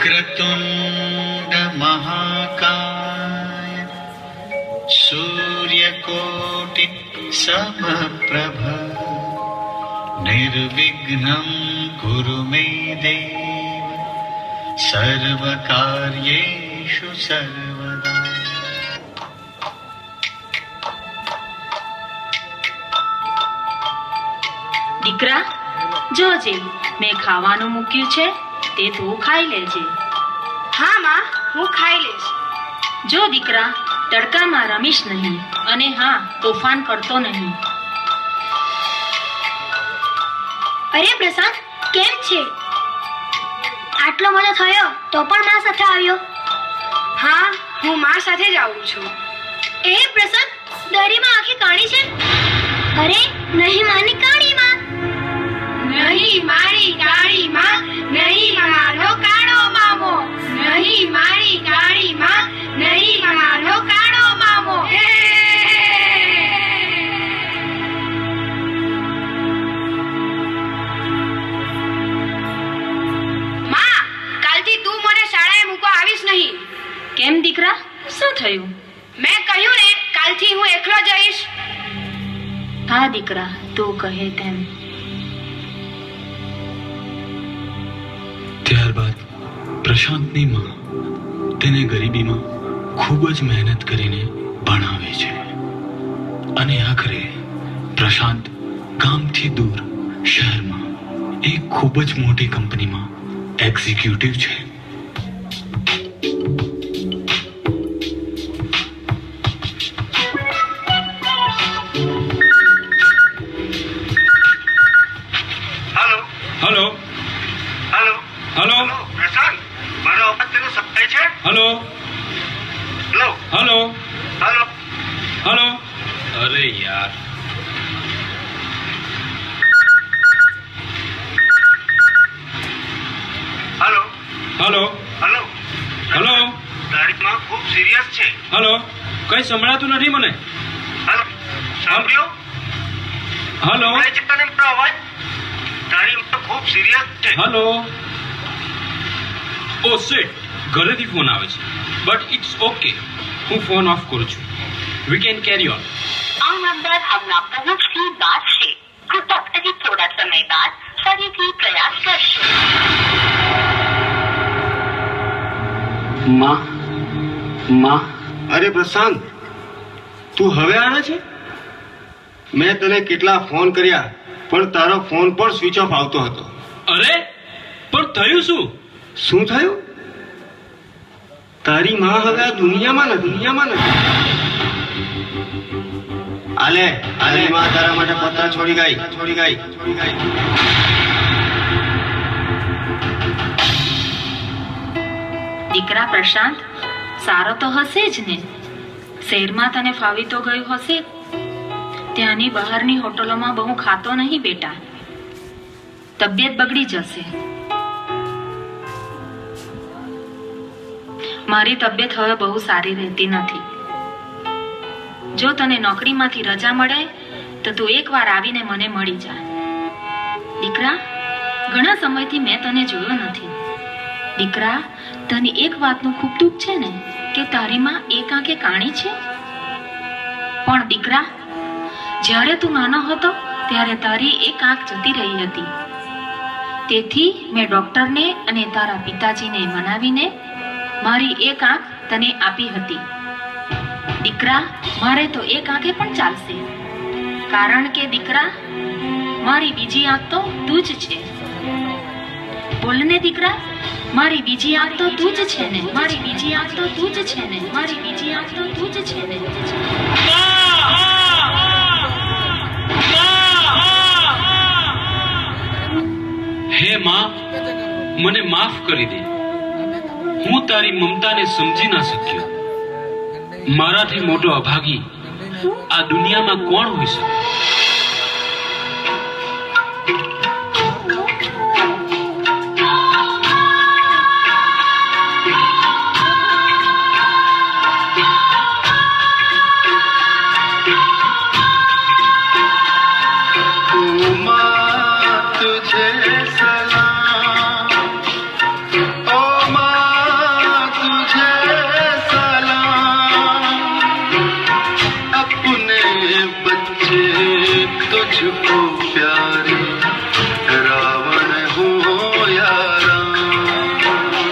वक्रतुण्ड महाकाय सूर्यकोटि समप्रभ निर्विघ्नं कुरु मे देव सर्वकार्येषु सर्वदा દીકરા જોજે મેં ખાવાનું મૂક્યું છે તે તું ખાઈ લેજે હા, માં, હું ખાઈ લઈશ. જો દીકરા, તડકામાં રમીશ નહીં અને હા, તોફાન કરતો નહીં. અરે પ્રશાંત, કેમ છે? આટલો બધો થયો તો પણ માં સાથે આવ્યો? હા, હું માં સાથે જ આવું છું. એ પ્રશાંત, દરીમાં આખી કાણી છે? અરે, નહીં માની દીકરા શું થયું? મેં કહ્યું ને કાલથી હું એકલો જઈશ હા દીકરા તું કહે તેમ. ત્યારબાદ પ્રશાંતની માં તેને ગરીબીમાં ખૂબ જ મહેનત કરીને ભણાવે છે. અને આખરે પ્રશાંત ગામથી દૂર શહેરમાં એક ખૂબ જ મોટી કંપનીમાં એક્ઝિક્યુટિવ છે. હેલો હેલો હેલો હેલો અરે યાર. હેલો હેલો હેલો હેલો તારી માં ખૂબ સિરિયસ છે. હેલો કઈ સંભળાતું નથી મને? હાલો સાંભળ્યો? હેલો અવાજ? તારી ખૂબ સિરિયસ છે. હેલો ઓ શિટ ઘરેથી ફોન આવે છે. બટ ઇટ્સ ઓકે હું ફોન ઓફ કરું છું. વી કેન કેરી ઓન આ નંબર બાદ છે. કૃપક હજી થોડા સમય બાદ ફરીથી પ્રયાસ કરશે. માં માં. અરે પ્રશાંત તું હવે આવે છે? મેં તને કેટલા ફોન કર્યા પણ તારો ફોન પણ સ્વિચ ઓફ આવતો હતો. અરે પણ થયું શું? શું થયું? તારી માં હવે આ દુનિયામાં નથી દુનિયામાં નથી. આલે આલે માં તારા માટે પત્ર છોડી ગઈ છોડી ગઈ છોડી ગઈ દીકરા પ્રશાંત સારો તો હશે જ ને? શહેરમાં તને ફાવી તો ગયું હશે? ત્યાંની બહારની હોટલોમાં બહુ ખાતો નહીં બેટા. તબિયત બગડી જશે. મારી તબિયત હવે બહુ સારી રહેતી નથી. જો તને નોકરીમાંથી રજા મળે, તો તું એકવાર આવીને મને મળી જા. દીકરા, ઘણા સમયથી મેં તને જોયો નથી. દીકરા, તને એક વાતનું ખૂબ દુઃખ છે ને, કે તારી માં એક આંખે કાણી છે? પણ દીકરા, જ્યારે તું નાનો હતો, ત્યારે તારી એક આંખ જતી રહી હતી. તેથી મેં ડોક્ટરને અને તારા પિતાજીને મનાવીને મારી એક આંખ તને આપી હતી. દીકરા, મારે તો એક આંખે પણ ચાલશે. કારણ કે દીકરા, મારી બીજી આંખ તો તું જ છે. બોલને દીકરા, મારી બીજી આંખ તો તું જ છે ને? મારી બીજી આંખ તો તું જ છે ને? મારી બીજી આંખ તો તું જ છે ને? હે માં, મને માફ કરી દે. હું તારી મમતાને સમજી ના શક્યો. મારાથી મોટો અભાગી આ દુનિયામાં કોણ હોઈ શકે?